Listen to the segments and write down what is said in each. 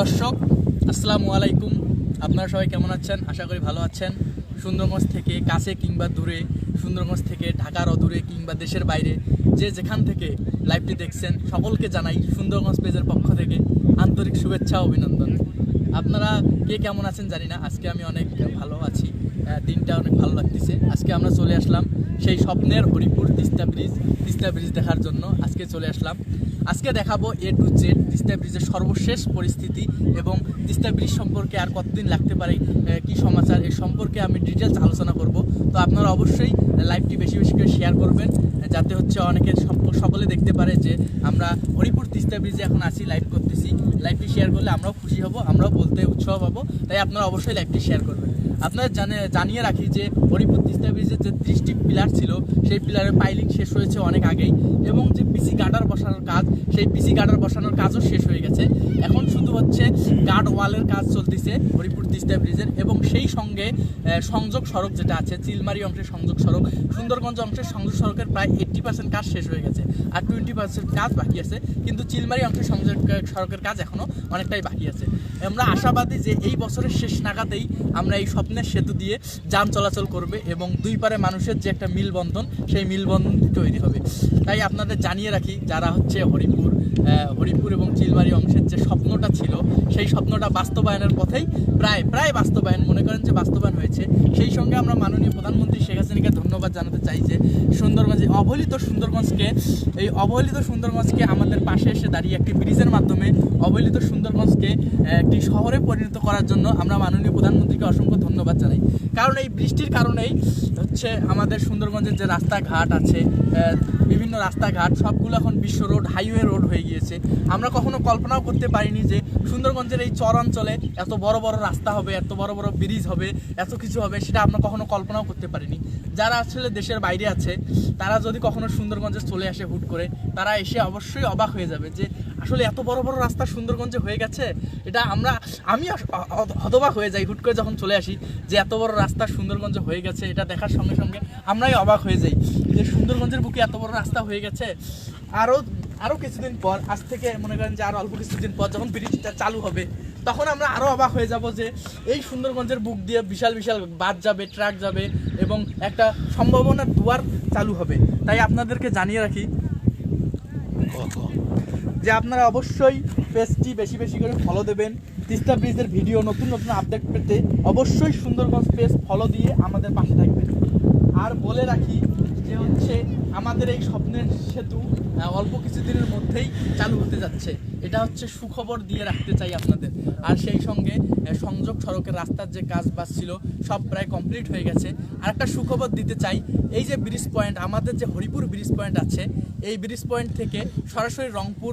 দর্শক, আসসালামু আলাইকুম। আপনারা সবাই কেমন আছেন? আশা করি ভালো আছেন। সুন্দরগঞ্জ থেকে কাছে কিংবা দূরে, সুন্দরগঞ্জ থেকে ঢাকার অদূরে কিংবা দেশের বাইরে, যে যেখান থেকে লাইভটি দেখছেন, সকলকে জানাই সুন্দরগঞ্জ পেজের পক্ষ থেকে আন্তরিক শুভেচ্ছা, অভিনন্দন। আপনারা কে কেমন আছেন জানি না, আজকে আমি অনেক ভালো আছি। দিনটা অনেক ভালো লাগতেছে। আজকে আমরা চলে আসলাম সেই স্বপ্নের হরিপুর তিস্তা ব্রিজ তিস্তা ব্রিজ দেখার জন্য। আজকে চলে আসলাম আজকে দেখাবো এ টু জেড তিস্তা ব্রিজের সর্বশেষ পরিস্থিতি এবং তিস্তা ব্রিজ সম্পর্কে আর কতদিন লাগতে পারে কি সমাচার এই সম্পর্কে আমি ডিটেলস আলোচনা করব। তো আপনারা অবশ্যই লাইভটি বেশি বেশি করে শেয়ার করবেন, যাতে হচ্ছে অনেকে সকলে দেখতে পারে যে আমরা হরিপুর তিস্তা ব্রিজে এখন আসি লাইভ করতেছি। লাইভটি শেয়ার করলে আমরাও খুশি হব, আমরাও বলতে উৎসাহ পাবো, তাই আপনারা অবশ্যই লাইভটি শেয়ার করবেন। আপনারা জানে, জানিয়ে রাখি যে হরিপুর তিস্তা ব্রিজের যে ত্রিশটি পিলার ছিল, সেই পিলারের পাইলিং শেষ হয়েছে অনেক আগেই। এবং যে পিসি গার্ডার বসানোর কাজ, সেই পিসি গার্ডার বসানোর কাজও শেষ হয়ে গেছে। এখন শুধু হচ্ছে গার্ড ওয়ালের কাজ চলতেছে হরিপুর তিস্তা ব্রিজের, এবং সেই সঙ্গে সংযোগ সড়ক যেটা আছে চিলমারি অংশের সংযোগ সড়ক, সুন্দরগঞ্জ অংশের সংযোগ সড়কের প্রায় এইট্টি পার্সেন্ট কাজ শেষ হয়ে গেছে, আর টোয়েন্টি পার্সেন্ট কাজ বাকি আছে, কিন্তু চিলমারি অংশের সংযোগ সড়কের কাজ এখনও অনেকটাই বাকি আছে। আমরা আশাবাদী যে এই বছরের শেষ নাগাদেই আমরা এই স্বপ্নের সেতু দিয়ে যান চলাচল করবে এবং দুই পারে মানুষের যে একটা মিলবন্ধন, সেই মিলবন্ধনটি তৈরি হবে। তাই আপনাদের জানিয়ে রাখি, যারা হচ্ছে হরিপুর হরিপুর এবং চিলবাড়ি অংশের যে স্বপ্নটা ছিল, সেই স্বপ্নটা বাস্তবায়নের পথেই প্রায় প্রায় বাস্তবায়ন। মনে করেন যে বাস্তবায়ন হয়েছে। সেই সঙ্গে আমরা মাননীয় প্রধানমন্ত্রী শেখ হাসিনাকে ধন্যবাদ জানাতে চাই যে সুন্দরগঞ্জে অবহেলিত সুন্দরগঞ্জকে এই অবহেলিত সুন্দরগঞ্জকে আমাদের পাশে এসে দাঁড়িয়ে একটি ব্রিজের মাধ্যমে অবহেলিত সুন্দরগঞ্জকে একটি শহরে পরিণত করার জন্য আমরা মাননীয় প্রধানমন্ত্রীকে অসংখ্য ধন্যবাদ জানাই। কারণ এই বৃষ্টির কারণেই হচ্ছে আমাদের সুন্দরগঞ্জের যে রাস্তাঘাট আছে বিভিন্ন রাস্তাঘাট, সবগুলো এখন বিশ্ব রোড, হাইওয়ে রোড হয়ে গিয়েছে। আমরা কখনো কল্পনাও করতে পারিনি যে সুন্দরগঞ্জের এই চর অঞ্চলে এত বড় বড় রাস্তা হবে, এত বড় বড় ব্রিজ হবে, এত কিছু হবে, সেটা আমরা কখনো কল্পনাও করতে পারিনি। যারা আসলে দেশের বাইরে আছে, তারা যদি কখনো সুন্দরগঞ্জে চলে আসে হুট করে, তারা এসে অবশ্যই অবাক হয়ে যাবে যে আসলে এত বড় বড় রাস্তা সুন্দরগঞ্জে হয়ে গেছে? এটা আমরা, আমি হতবাক হয়ে যাই হুট করে যখন চলে আসি যে এত বড় রাস্তা সুন্দরগঞ্জে হয়ে গেছে, এটা দেখার সঙ্গে সঙ্গে আমরাই অবাক হয়ে যাই যে সুন্দরগঞ্জের বুকে এত বড় রাস্তা হয়ে গেছে। আরও আরও কিছুদিন পর, আজ থেকে মনে করেন যে আরও অল্প কিছুদিন পর যখন ব্রিজটা চালু হবে, তখন আমরা আরও অবাক হয়ে যাব যে এই সুন্দরগঞ্জের বুক দিয়ে বিশাল বিশাল বাস যাবে, ট্রাক যাবে এবং একটা সম্ভাবনার দুয়ার চালু হবে। তাই আপনাদেরকে জানিয়ে রাখি যে আপনারা অবশ্যই পেজটি বেশি বেশি করে ফলো দেবেন। তিস্তা ব্রিজের ভিডিও, নতুন নতুন আপডেট পেতে অবশ্যই সুন্দরগঞ্জ পেজ ফলো দিয়ে আমাদের পাশে থাকবেন। আর বলে রাখি যে হচ্ছে আমাদের এই স্বপ্নের সেতু অল্প কিছুদিনের মধ্যেই চালু হতে যাচ্ছে। এটা হচ্ছে সুখবর দিয়ে রাখতে চাই আপনাদের। আর সেই সঙ্গে সংযোগ সড়কের রাস্তার যে কাজ বাজ ছিল, সব প্রায় কমপ্লিট হয়ে গেছে। আর একটা সুখবর দিতে চাই, এই যে ব্রিজ পয়েন্ট আমাদের যে হরিপুর ব্রিজ পয়েন্ট আছে, এই ব্রিজ পয়েন্ট থেকে সরাসরি রংপুর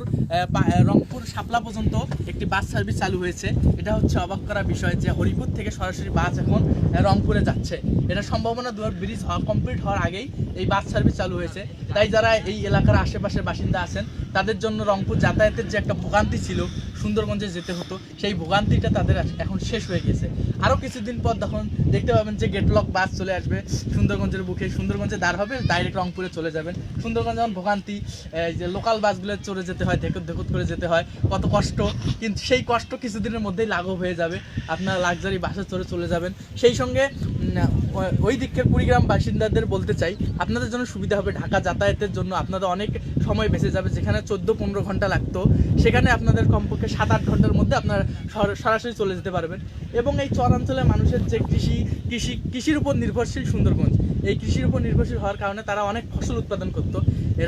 রংপুর শাপলা পর্যন্ত একটি বাস সার্ভিস চালু হয়েছে। এটা হচ্ছে অবাক করা বিষয় যে হরিপুর থেকে সরাসরি বাস এখন রংপুরে যাচ্ছে। এটা সম্ভাবনা দুয়ার ব্রিজ কমপ্লিট হওয়ার আগেই এই বাস সার্ভিস চালু হয়েছে। তাই যারা এই এলাকার আশেপাশের বাসিন্দা আছেন, তাদের জন্য রংপুর যাতায়াতের যে একটা ভোগান্তি ছিল। সুন্দরগঞ্জে যেতে হতো, সেই ভোগান্তিটা তাদের এখন শেষ হয়ে গেছে। আরও কিছুদিন পর তখন দেখতে পাবেন যে গেটলক বাস চলে আসবে সুন্দরগঞ্জের বুকে। সুন্দরগঞ্জে দাঁড় হবে, ডাইরেক্ট রংপুরে চলে যাবেন। সুন্দরগঞ্জ যখন ভোগান্তি যে লোকাল বাসগুলো চড়ে যেতে হয় ধেকুত ধেকুত করে যেতে হয়, কত কষ্ট। কিন্তু সেই কষ্ট কিছুদিনের মধ্যেই লাঘব হয়ে যাবে। আপনারা লাক্সারি বাসে চড়ে চলে যাবেন। সেই সঙ্গে ওই দিকের কুড়িগ্রাম বাসিন্দাদের বলতে চাই, আপনাদের জন্য সুবিধা হবে ঢাকা যাতায়াতের জন্য। আপনাদের অনেক সময় বেঁচে যাবে, যেখানে চোদ্দ পনেরো ঘণ্টা লাগতো। সেখানে আপনাদের কমপক্ষে সাত আট ঘণ্টার মধ্যে আপনার সরাসরি চলে যেতে পারবেন। এবং এই চরাঞ্চলের মানুষের যে কৃষি কৃষি, কৃষির উপর নির্ভরশীল সুন্দরগঞ্জ এই কৃষির উপর নির্ভরশীল হওয়ার কারণে তারা অনেক ফসল উৎপাদন করতো।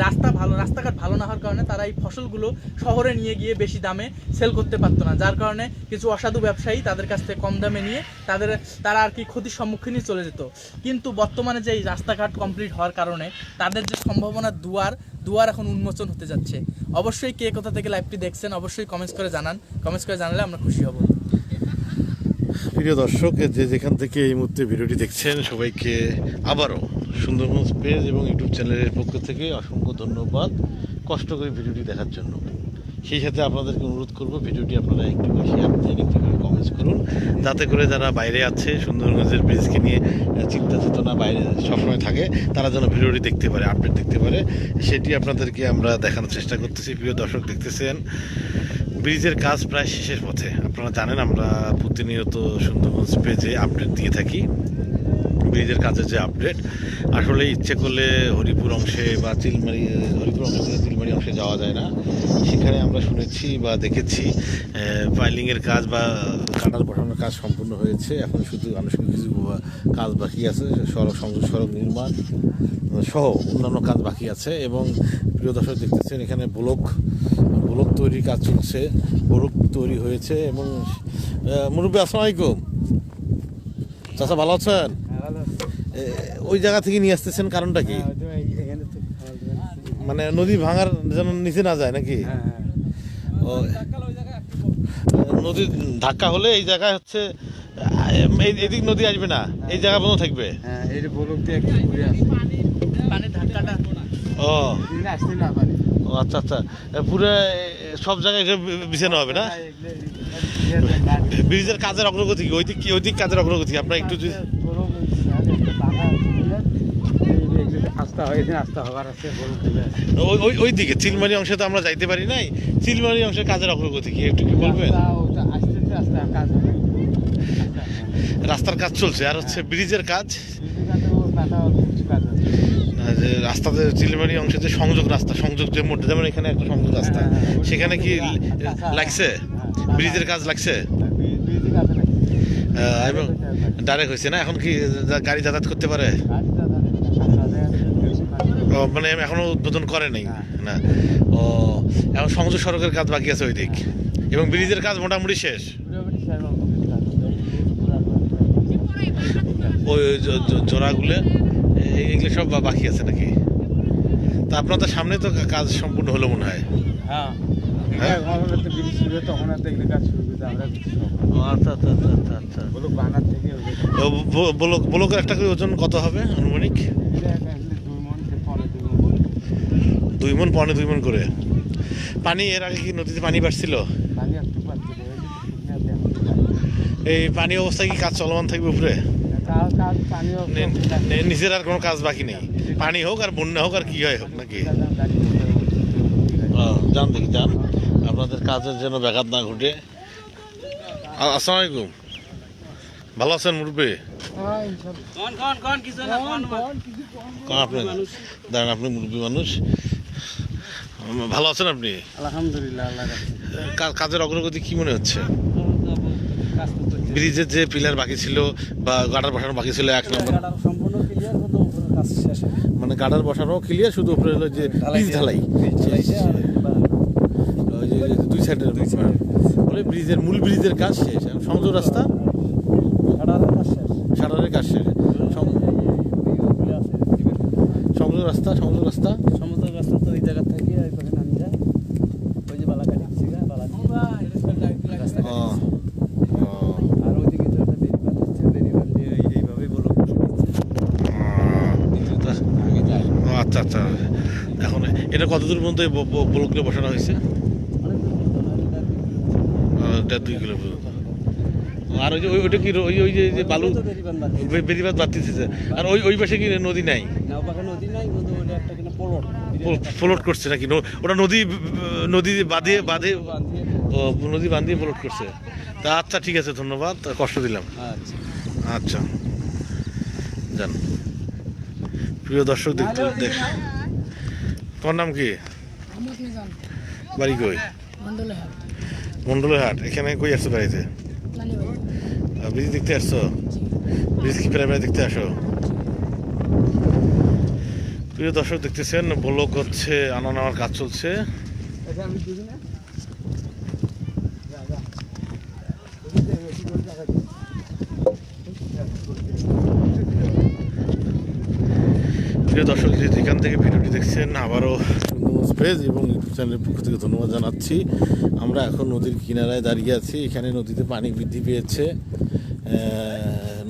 রাস্তা ভালো, রাস্তাঘাট ভালো না হওয়ার কারণে তারা এই ফসলগুলো শহরে নিয়ে গিয়ে বেশি দামে সেল করতে পারতো না। যার কারণে কিছু অসাধু ব্যবসায়ী তাদের কাছ থেকে কম দামে নিয়ে তাদের, তারা আর কি ক্ষতির সম্মুখীনই চলে যেত। কিন্তু বর্তমানে যে এই রাস্তাঘাট কমপ্লিট হওয়ার কারণে তাদের যে সম্ভাবনার দুয়ার দুয়ার এখন উন্মোচন হতে যাচ্ছে। অবশ্যই কে কোথা থেকে লাইভটি দেখছেন, অবশ্যই কমেন্টস করে জানান। কমেন্টস করে জানালে আমরা খুশি হব। প্রিয় দর্শক যে যেখান থেকে এই মুহূর্তে ভিডিওটি দেখছেন, সবাইকে আবারও সুন্দরবন পেজ এবং ইউটিউব চ্যানেলের পক্ষ থেকে অসংখ্য ধন্যবাদ কষ্ট করে ভিডিওটি দেখার জন্য। সেই সাথে আপনাদেরকে অনুরোধ করব, ভিডিওটি আপনারা একটু শেয়ার দিন একটু করে কমেন্টস করুন। যাতে করে যারা বাইরে আছে সুন্দরগঞ্জের ব্রিজকে নিয়ে চিন্তা চেতনা বাইরে সবসময় থাকে, তারা যেন ভিডিওটি দেখতে পারে আপডেট দেখতে পারে। সেটি আপনাদেরকে আমরা দেখানোর চেষ্টা করতেছি। প্রিয় দর্শক, দেখতেছেন ব্রিজের কাজ প্রায় শেষের পথে। আপনারা জানেন আমরা প্রতিনিয়ত সুন্দরগঞ্জ পেজে আপডেট দিয়ে থাকি। ব্রিজের কাজের যে আপডেট আসলে ইচ্ছে করলে হরিপুর অংশে বা চিলমারি, হরিপুর অংশ থেকে চিলমারি অংশে যাওয়া যায় না। সেখানে আমরা শুনেছি বা দেখেছি পাইলিংয়ের কাজ বা কাটার বসানোর কাজ সম্পূর্ণ হয়েছে। এখন শুধু আনুষ্ঠানিক কিছু কাজ বাকি আছে, সড়ক সংযোগ, সড়ক নির্মাণ সহ অন্যান্য কাজ বাকি আছে এবং প্রিয় দর্শক দেখতেছেন, এখানে ব্লক ব্লক তৈরির কাজ চলছে, ব্লক তৈরি হয়েছে এবং মুরব্বী, আসসালামু আলাইকুম। চাচা, ভালো আছেন? ওই জায়গা থেকে নিয়ে আসতেছেন কারণটা কি? মানে নদী ভাঙার যেন নিচে না যায় নাকি? ও নদী ধাক্কা হলে এই জায়গায় হচ্ছে এদিক নদী আসবে না এই জায়গা বন্ধ থাকবে? হ্যাঁ ও। দিনে আসতে না পারে। ও, আচ্ছা আচ্ছা। পুরো সব জায়গায় বিছানো হবে না? ব্রিজের কাজের অগ্রগতি কি? ওই দিক কি ওই দিক কাজের অগ্রগতি আপনার একটু হবার আছে ওই দিকে চিলমারি অংশে তো আমরা যাইতে পারি নাই। চিলমারি অংশের কাজের অগ্রগতি কি একটু কি বলবেন? কাজ রাস্তার কাজ চলছে আর হচ্ছে ব্রিজের কাজ? রাস্তাতে চিলমারি অংশে যে সংযোগ রাস্তা সংযোগ যে মোড় যেমন এখানে একটা সংযোগ রাস্তা হ্যাঁ, হ্যাঁ, ওই- সেখানে কি লাগছে? হ্যাঁ, ব্রিজের কাজ লাগছে? এবং ডাইরেক্ট হয়েছে না? এখন কি গাড়ি যাতায়াত করতে পারে? মানে এখনও উদ্বোধন করে নাই। না। না। ও এখন সংযোগ সড়কের কাজ বাকি আছে ওই দিক এবং ব্রিজের কাজ মোটামুটি শেষ। ওই জোড়াগুলো এগুলো সব বাকি আছে নাকি? তা আপনার তো সামনে তো কাজ সম্পূর্ণ হলো মনে হয়। হ্যাঁ। হ্যাঁ? ও, আচ্ছা আচ্ছা আচ্ছা ব্লকের একটা করে ওজন কত হবে আনুমানিক এটা একটা এমনি দুই মন থেকে পনেরো দুই মন দুই মন পনে দুই মন করে। পানি এর আগে কি নদীতে পানি বাড়ছিল? এই পানি অবস্থায় কি কাজ চলমান থাকবে উপরে? কাজ কাজ পানিও নে- নে- আর কোনো কাজ বাকি নেই। পানি হোক আর বন্যা হোক আর কি হয় হোক নাকি? যান দেখি যান। আপনাদের কাজের যেন ব্যাঘাত না ঘটে। আসসালামু আলাইকুম। ভালো আছেন মুরব্বী? কোন আপনি? দাঁড়ান আপনি মুরব্বী মানুষ। ভালো আছেন আপনি আলহামদুলিল্লাহ আল্লাহ কাজের অগ্রগতি কি মনে হচ্ছে ব্রিজের যে পিলার বাকি ছিল বা গাডার বসানো বাকি ছিল এক নম্বর মানে গাডার বসানো ক্লিয়ার শুধু উপরে হলো যে ব্রিজ ঢালাই দুই সাইডের বলে ব্রিজের মূল ব্রিজের কাজ শেষ সংযোগ রাস্তা সাটারের কাজ শেষ সং- সংযোগ রাস্তা সংযোগ রাস্তা সমুদ্র রাস্তা তো ওই জায়গা থেকে ওই পাশে নামি যায় ওই যে বালাকাটি ছিগা বালাকাটি রাস্তা ও, ও, আর ওইদিকে তো একটা বেরিবান হচ্ছে বেরিবান দিয়ে এই- এইভাবেই বলো আগে যায় ও, আচ্ছা আচ্ছা এখন এটা কত দূর পর্যন্ত ব্লকগুলো বসানো হয়েছে? দেড় দুই কিলো পর্যন্ত আর ওই যে ওই- ওইটা কি ওই ওই যে বালু তো বেরিবান বাদ বে- আর ওই ওই পাশে কি নদী নাই? ফ্লোট। করছে নাকি? ওটা নদী নদী বাঁধিয়ে বাঁধে নদী বাঁধিয়ে ফ্লোট করছে। তা আচ্ছা ঠিক আছে ধন্যবাদ। কষ্ট দিলাম। আচ্ছা। আচ্ছা। যান। প্রিয় দর্শক দেখতে দেখ তোমার নাম কি? বাড়ি কই? মন্ডলের হাট এখানে কই আসছো বাড়িতে? ব্রিজ দেখতে আসছো? ব্রিজ কি প্রায় প্রায় দেখতে আসো? প্রিয় দর্শক দেখতেছেন ব্লক হচ্ছে আনা নেওয়ার কাজ চলছে আচ্ছা আমি দিবি না প্রিয় দর্শক যে যেখান থেকে ভিডিওটি দেখছেন, আবারও সুন্দরবন পেজ এবং ইউটিউব চ্যানেলের পক্ষ থেকে ধন্যবাদ জানাচ্ছি। আমরা এখন নদীর কিনারায় দাঁড়িয়ে আছি। এখানে নদীতে পানি বৃদ্ধি পেয়েছে।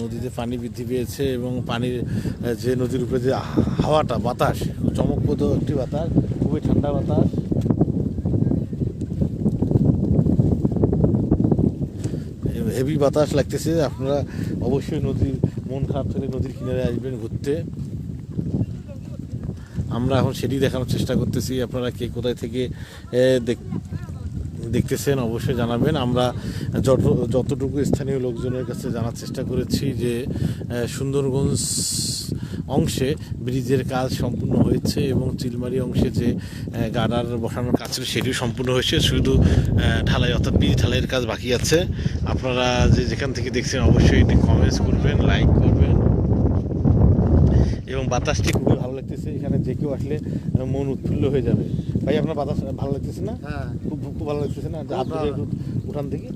নদীতে পানি বৃদ্ধি পেয়েছে এবং পানির যে নদীর উপরে যে হাওয়াটা, বাতাস চমকপ্রদ একটি বাতাস, খুবই ঠান্ডা বাতাস। হেভি বাতাস লাগতেছে। আপনারা অবশ্যই নদীর, মন খারাপ থাকলে নদীর কিনারে আসবেন ঘুরতে। আমরা এখন সেটি দেখানোর চেষ্টা করতেছি। আপনারা কে কোথায় থেকে দেখ- দেখতেছেন অবশ্যই জানাবেন। আমরা যত যতটুকু স্থানীয় লোকজনের কাছে জানার চেষ্টা করেছি যে সুন্দরগঞ্জ অংশে ব্রিজের কাজ সম্পূর্ণ হয়েছে এবং চিলমারি অংশে যে আহ, গার্ডার বসানোর কাজ ছিল সেটিও সম্পূর্ণ হয়েছে। শুধু ঢালাই অর্থাৎ ব্রিজ ঢালাইয়ের কাজ বাকি আছে। আপনারা যে যেখান থেকে দেখছেন অবশ্যই এটি কমেন্টস করবেন লাইক করবেন। এবং বাতাসটি খুবই ভালো লাগতেছে এখানে যে কেউ আসলে মন উৎফুল্ল হয়ে যাবে। ভাই আপনার বাতাস ভালো লাগতেছে না? হ্যাঁ। খুব খুব ভালো লাগতেছে না? হাত ধরে একটু উঠান থেকে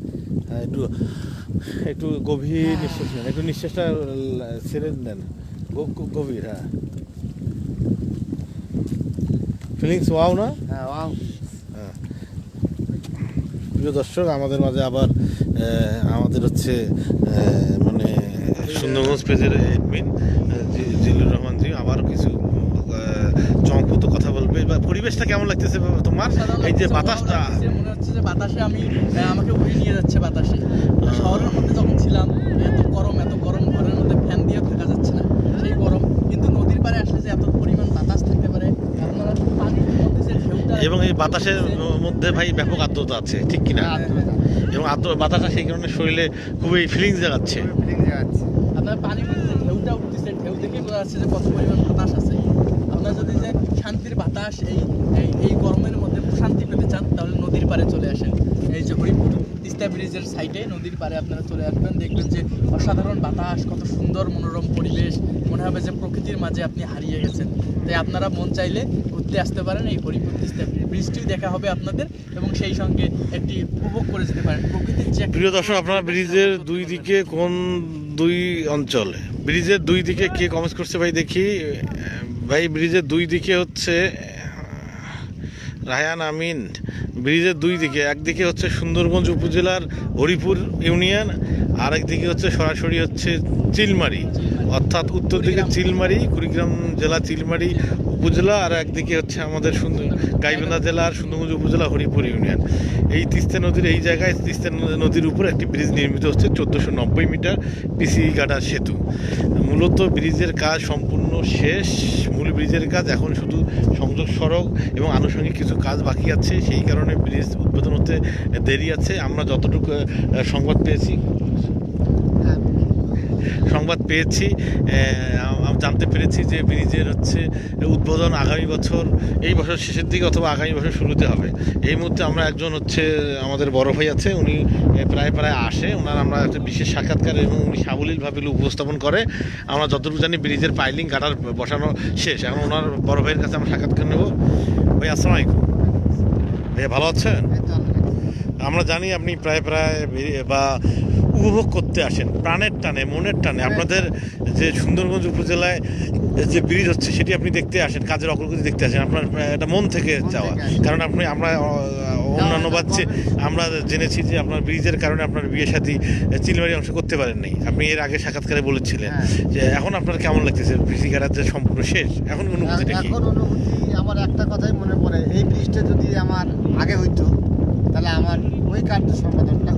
হ্যাঁ, একটু একটু গভীর নিঃশ্বাস নেন একটু নিঃশ্বাসটা ছেড়ে গ- গভীর হ্যাঁ। ফিলিংস ওয়াও না? হ্যাঁ ওয়াও হ্যাঁ। প্রিয় দর্শক আমাদের মাঝে আবার আমাদের হচ্ছে মানে সুন্দরগঞ্জ পেজের অ্যাডমিন জিল্লুর রহমান জি আবার কিছু চমকপ্রদ কথা বলবে। বা পরিবেশটা কেমন লাগতেছে তোমার? এই যে লাগছে, বাতাসটা। মনে হচ্ছে যে বাতাসে আমি আমাকে উড়িয়ে নিয়ে যাচ্ছে বাতাসে। শহরের মধ্যে যখন ছিলাম এত গরম এত গরম ঘরের মধ্যে ফ্যান দিয়েও থাকা যাচ্ছে না সেই গরম। কিন্তু নদীর পাড়ে আসলে যে এত পরিমাণ বাতাস থাকতে পারে আপনারা পানির মধ্যে যে ঢেউটা এবং এই বাতাসের মধ্যে ভাই ব্যাপক আর্দ্রতা আছে ঠিক কিনা? এবং আর্দ্র বাতাসটা সেই কারণে শরীরে খুবই ফিলিংস জাগাচ্ছে। আপনার পানির মধ্যে যে ঢেউটা উঠতেছে ঢেউ দেখে যে কত পরিমাণ বাতাস আছে। আপনার যদি যে শান্তির বাতাস এই, এই- গরমের মধ্যে শান্তি পেতে চান, তাহলে নদীর পাড়ে চলে আসেন। এই যে হরিপুর তিস্তা ব্রিজের সাইডে নদীর পাড়ে আপনারা চলে আসবেন, দেখবেন যে অসাধারণ বাতাস, কত সুন্দর মনোরম পরিবেশ। মনে হবে যে প্রকৃতির মাঝে আপনি হারিয়ে গেছেন। তাই আপনারা মন চাইলে ঘুরতে আসতে পারেন এই হরিপুর তিস্তা ব্রিজটিও দেখা হবে আপনাদের এবং সেই সঙ্গে একটি উপভোগ করে যেতে পারেন। প্রকৃতির যে প্রিয় দর্শক, আপনারা ব্রিজের দুই দিকে কোন দুই অঞ্চল? ব্রিজের দুই দিকে কে কমেন্ট করছে ভাই দেখি। ভাই ব্রিজের দুই দিকে হচ্ছে, রায়ান আমিন। ব্রিজের দুই দিকে একদিকে হচ্ছে সুন্দরগঞ্জ উপজেলার হরিপুর ইউনিয়ন আরেকদিকে হচ্ছে সরাসরি হচ্ছে চিলমারি। অর্থাৎ উত্তর দিকে চিলমারি কুড়িগ্রাম জেলা চিলমারি উপজেলা আর একদিকে হচ্ছে আমাদের সুন্দর গাইবান্ধা জেলার সুন্দরগঞ্জ উপজেলা হরিপুর ইউনিয়ন। এই তিস্তা নদীর এই জায়গায় তিস্তা নদীর উপর একটি ব্রিজ নির্মিত হচ্ছে চোদ্দোশো নব্বই মিটার পিসি গাডা সেতু। মূলত ব্রিজের কাজ সম্পূর্ণ শেষ মূল ব্রিজের কাজ এখন শুধু সংযোগ সড়ক এবং আনুষঙ্গিক কিছু কাজ বাকি আছে সেই কারণে ব্রিজ উদ্বোধন হতে দেরি আছে। আমরা যতটুকু সংবাদ পেয়েছি। সংবাদ পেয়েছি। জানতে পেরেছি যে ব্রিজের হচ্ছে উদ্বোধন আগামী বছর এই বছর শেষের দিকে অথবা আগামী বছর শুরুতে হবে। এই মুহূর্তে আমরা একজন হচ্ছে আমাদের বড় ভাই আছে উনি প্রায় প্রায় আসে। ওনার আমরা একটা বিশেষ সাক্ষাৎকার এবং উনি সাবলীলভাবে উপস্থাপন করে। আমরা যতটুকু জানি ব্রিজের পাইলিং গাটার বসানো শেষ। এখন ওনার বড় ভাইয়ের কাছে আমরা সাক্ষাৎকার নেব। ভাই আসসালাম আলাইকুম। ভাইয়া ভালো আছেন? আমরা জানি আপনি প্রায় প্রায় বা উপভোগ করতে আসেন প্রাণের টানে মনের টানে। আপনাদের যে সুন্দরগঞ্জ উপজেলায় যে ব্রিজ হচ্ছে সেটি আপনি দেখতে আসেন কাজের অগ্রগতি দেখতে আসেন। আপনার এটা মন থেকে চাওয়া। কারণ আপনি আমরা অন্যান্য বাচ্চে আমরা জেনেছি যে আপনার ব্রিজের কারণে আপনার বিয়ে সাথী চিলমারি অংশ করতে পারেননি। আপনি এর আগে সাক্ষাৎকারে বলেছিলেন যে এখন আপনার কেমন লাগতেছে? ব্রিজ গাড়ার যে সম্পূর্ণ শেষ এখন অনুভূতিটা কি? এখন অনুভূতি আমার একটা কথাই মনে পড়ে এই ব্রিজটা যদি আমার আগে হইতো তাহলে আমার ওই কার্য সম্পাদনটা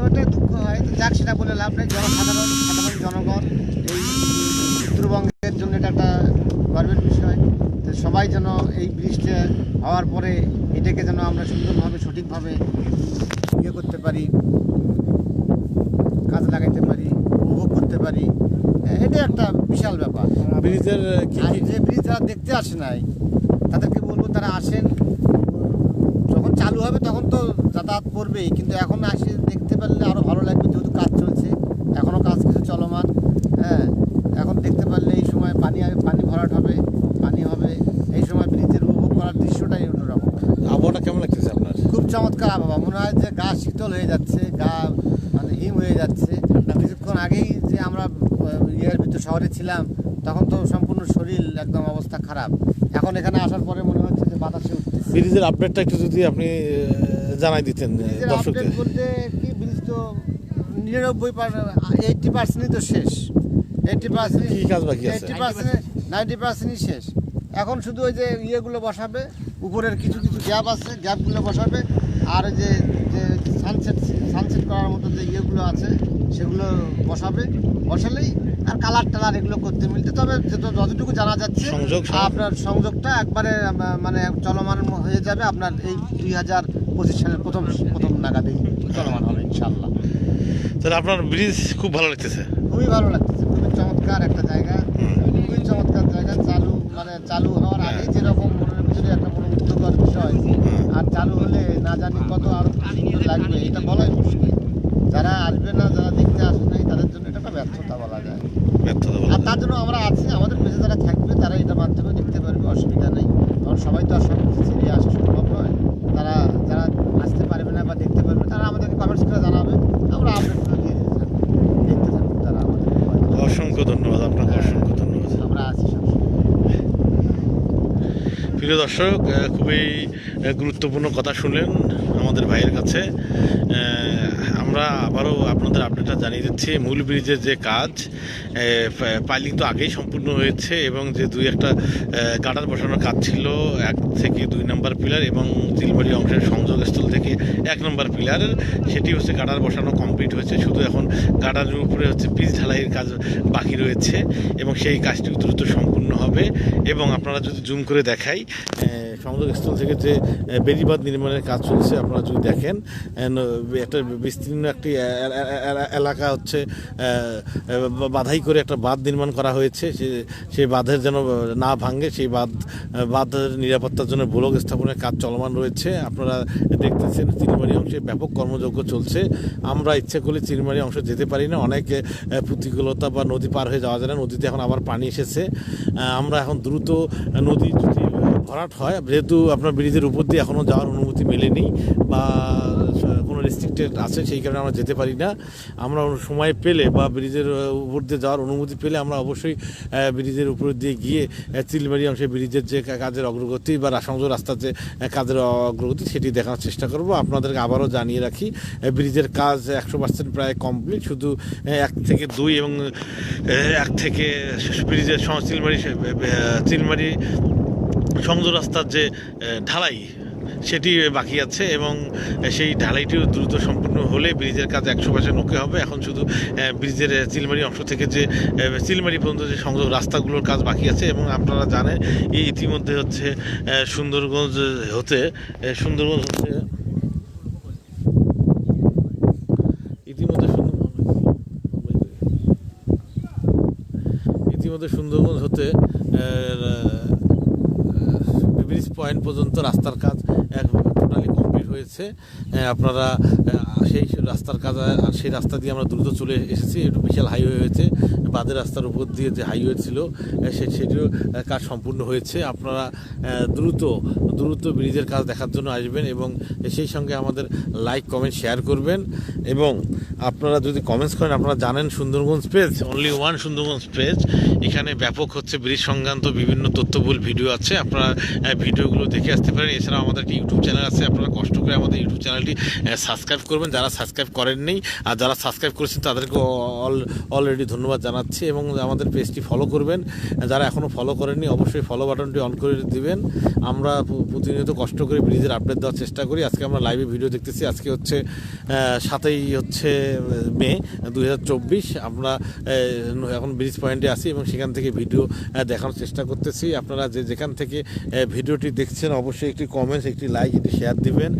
হয়ে যেত দুঃখ হয়। তো যাক সেটা বলে লাভ নেই। জনসাধারণ সাধারণ জনগণ এই উত্তরবঙ্গের জন্য এটা একটা গর্বের বিষয়। তো সবাই যেন এই ব্রিজটা হওয়ার পরে এটাকে যেন আমরা সুন্দরভাবে সঠিকভাবে ইয়ে করতে পারি কাজ লাগাইতে পারি উপভোগ করতে পারি এটা একটা বিশাল ব্যাপার। ব্রিজের যে ব্রিজ যারা দেখতে আসে নাই তাদেরকে বলব তারা আসেন। যখন চালু হবে তখন তো যাতায়াত করবেই কিন্তু এখন আসে দেখতে পারলে আরও ভালো লাগবে যেহেতু কাজ চলছে। এখনও কাজ কিছু চলমান হ্যাঁ এখন দেখতে পারলে এই সময় পানি পানি ভরাট হবে পানি হবে এই সময় ব্রিজের উপভোগ করার দৃশ্যটাই অন্যরকম। আবহাওয়াটা কেমন লাগতেছে আপনার? খুব চমৎকার আবহাওয়া মনে হয় যে গা শীতল হয়ে যাচ্ছে গা মানে হিম হয়ে যাচ্ছে। কিছুক্ষণ আগেই যে আমরা ইয়ের ভিতর শহরে ছিলাম তখন তো সম্পূর্ণ শরীর একদম অবস্থা খারাপ। এখন এখানে আসার পরে মনে হচ্ছে যে বাতাসে ব্রিজের আপডেটটা একটু যদি আপনি জানাই দিতেন দর্শকদের। বলতে কি ব্রিজ তো নিরানব্বই এইটটি পার্সেন্টই তো শেষ। এইটটি পার্সেন্ট কি কাজ বাকি আছে? এইটটি পার্সেন্ট নাইনটি পার্সেন্টই শেষ। এখন শুধু ওই যে ইয়েগুলো বসাবে উপরের কিছু কিছু গ্যাপ আছে গ্যাপগুলো বসাবে আর ওই যে যে সানসেট সানসেট করার মতো যে ইয়েগুলো আছে সেগুলো বসাবে। বসালেই কালার টালার এগুলো করতে মিলতে তবে যতটুকু জানা যাচ্ছে আপনার সংযোগটা একবারে মানে চলমান হয়ে যাবে আপনার এই দুই হাজার পঁচিশ সালের প্রথম প্রথম নাগাদেই চলমান হবে ইনশাল্লাহ তাহলে আপনার ব্রিজ খুব ভালো লাগতেছে। খুবই ভালো লাগতেছে খুবই চমৎকার একটা জায়গা। খুবই চমৎকার জায়গা চালু মানে চালু হওয়ার আগে যেরকম মনের ভিতরে একটা মনোমুগ্ধকর বিষয় আর চালু হলে না জানি কত আরও সুন্দর লাগবে এটা বলাই মুশকিল। যারা আসবে না যারা দেখতে আসবে তাদের জন্য এটা একটা ব্যর্থতা বলা যায়। ব্যর্থতা আর তার জন্য আমরা আছি আমাদের পেজে যারা থাকবে তারা এটার মাধ্যমে দেখতে পারবে অসুবিধা নেই। কারণ সবাই তো আর সব ছেড়ে আসা সম্ভব নয়। তারা যারা আসতে পারবে না বা দেখতে পারবে তারা আমাদেরকে কমেন্টস করে জানাবে। আমরা আপডেটগুলো দিয়ে দিতে দেখতে থাকব তারা আমাদের অসংখ্য ধন্যবাদ আপনাকে অসংখ্য ধন্যবাদ। আমরা আছি প্রিয় দর্শক খুবই গুরুত্বপূর্ণ কথা শুনলেন আমাদের ভাইয়ের কাছে। আমরা আবারও আপনাদের আপডেটটা জানিয়ে দিচ্ছি। মূল ব্রিজের যে কাজ পাইলিং তো আগেই সম্পূর্ণ হয়েছে এবং যে দুই একটা গার্ডার বসানোর কাজ ছিল, এক থেকে দুই নম্বর পিলার এবং তিলবাড়ি অংশের সংযোগস্থল থেকে এক নম্বর পিলার। সেটি হচ্ছে গার্ডার বসানো কমপ্লিট হয়েছে। শুধু এখন গার্ডারের উপরে হচ্ছে পিচ ঢালাইয়ের কাজ বাকি রয়েছে এবং সেই কাজটি দ্রুত সম্পূর্ণ হবে এবং আপনারা যদি জুম করে দেখাই সংযোগস্থল থেকে যে বেড়িবাঁধ নির্মাণের কাজ চলছে, আপনারা যদি দেখেন একটা বিস্তীর্ণ একটি এলাকা হচ্ছে বাধাই করে একটা বাঁধ নির্মাণ করা হয়েছে সেই বাঁধের যেন না ভাঙে, সেই বাঁধ বাঁধের নিরাপত্তার জন্য ব্লক স্থাপনের কাজ চলমান রয়েছে। আপনারা দেখতেছেন চিলমারি অংশে ব্যাপক কর্মযজ্ঞ চলছে। আমরা ইচ্ছে করলে চিলমারি অংশে যেতে পারি না। অনেক প্রতিকূলতা বা নদী পার হয়ে যাওয়া যায় না। নদীতে এখন আবার পানি এসেছে। আমরা এখন দ্রুত নদী যদি ভরাট হয়, যেহেতু আপনার ব্রিজের উপর দিয়ে এখনও যাওয়ার অনুমতি মেলেনি বা রেস্ট্রিক্টেড আছে, সেই কারণে আমরা যেতে পারি না। আমরা সময় পেলে বা ব্রিজের উপর দিয়ে যাওয়ার অনুমতি পেলে আমরা অবশ্যই ব্রিজের উপর দিয়ে গিয়ে চিলমারি অংশে ব্রিজের যে কাজের অগ্রগতি বা সংযোগ রাস্তার যে কাজের অগ্রগতি সেটি দেখানোর চেষ্টা করব। আপনাদেরকে আবারও জানিয়ে রাখি ব্রিজের কাজ একশো পার্সেন্ট প্রায় কমপ্লিট শুধু এক থেকে দুই এবং এক থেকে ব্রিজের চিলমারি চিলমারি সংযোগ রাস্তার যে ঢালাই সেটি বাকি আছে এবং সেই ঢালাইটিও দ্রুত সম্পূর্ণ হলে ব্রিজের কাজ একশো পার্সেন্ট ওকে হবে। এখন শুধু ব্রিজের চিলমারি অংশ থেকে যে চিলমারি পর্যন্ত যে সংযোগ রাস্তাগুলোর কাজ বাকি আছে এবং আপনারা জানেন ইতিমধ্যে হচ্ছে সুন্দরগঞ্জ হতে সুন্দরগঞ্জ হচ্ছে ইতিমধ্যে ইতিমধ্যে সুন্দরগঞ্জ হতে পয়েন্ট পর্যন্ত রাস্তার কাজ টোটালি কমপ্লিট হয়েছে। আপনারা সেই রাস্তার কাজ সেই রাস্তা দিয়ে আমরা দ্রুত চলে এসেছি। একটু বিশাল হাইওয়ে হয়েছে। বাদের রাস্তার উপর দিয়ে যে হাইওয়ে ছিল সে, সেটিও কাজ সম্পূর্ণ হয়েছে। আপনারা দ্রুত দ্রুত ব্রিজের কাজ দেখার জন্য আসবেন এবং সেই সঙ্গে আমাদের লাইক কমেন্ট শেয়ার করবেন। এবং আপনারা যদি কমেন্টস করেন, আপনারা জানেন Sundarganj page only one Sundarganj page এখানে ব্যাপক হচ্ছে ব্রিজ সংক্রান্ত বিভিন্ন তথ্যবহুল ভিডিও আছে। আপনারা ভিডিওগুলো দেখে আসতে পারেন। এছাড়াও আমাদের একটি ইউটিউব চ্যানেল আছে। আপনারা কষ্ট করে আমাদের ইউটিউব চ্যানেলটি সাবস্ক্রাইব করবেন। যারা সাবস্ক্রাইব করেননি আর যারা সাবস্ক্রাইব করেছেন, তাদেরকে অল অলরেডি ধন্যবাদ জানাচ্ছি এবং আমাদের পেজটি ফলো করবেন। যারা এখনও ফলো করেননি, অবশ্যই ফলো বাটনটি অন করে দিবেন। আমরা প্রতিনিয়ত কষ্ট করে ব্রিজের আপডেট দেওয়ার চেষ্টা করি। আজকে আমরা লাইভে ভিডিও দেখতেছি। আজকে হচ্ছে সাতই হচ্ছে, মে দু হাজার চব্বিশ। আমরা এখন ব্রিজ পয়েন্টে আছি এবং সেখান থেকে ভিডিও দেখানোর চেষ্টা করতেছি। আপনারা যে যেখান থেকে ভিডিওটি দেখছেন, অবশ্যই একটি কমেন্টস একটি লাইক একটি শেয়ার দিবেন।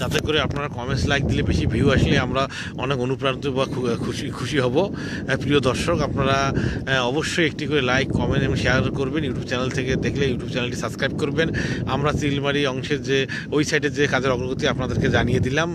যাতে করে আপনারা কমেন্টস লাইক দিলে বেশি ভিউ আসলে আমরা অনেক অনুপ্রাণিত বা খুশি খুশি হব। প্রিয় দর্শক, আপনারা অবশ্যই একটি করে লাইক কমেন্ট এবং শেয়ার করবেন। ইউটিউব চ্যানেল থেকে দেখলে ইউটিউব চ্যানেলটি সাবস্ক্রাইব করবেন। আমরা চিলমারি অংশের যে, ওই সাইডের যে কাজের অগ্রগতি আপনাদেরকে জানিয়ে দিলাম।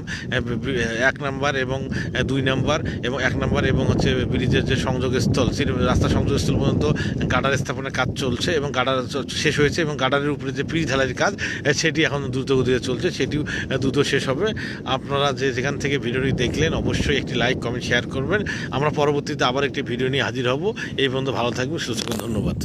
এক নাম্বার এবং দুই নাম্বার এবং এক নাম্বার এবং হচ্ছে ব্রিজের যে সংযোগস্থল রাস্তা সংযোগস্থল পর্যন্ত গাডার স্থাপনের কাজ চলছে এবং গাডার শেষ হয়েছে এবং গাডারের উপরে যে পিচ ঢালাইয়ের কাজ সেটি এখন দ্রুত গতিতে চলছে, সেটিও দ্রুত শেষ হবে। আপনারা যে যেখান থেকে ভিডিওটি দেখলেন অবশ্যই একটি লাইক, কমেন্ট, শেয়ার করবেন। আমরা পরবর্তীতে আবার একটি ভিডিও নিয়ে হাজির হব। এই পর্যন্ত ভালো থাকবেন, সুস্থ ধন্যবাদ।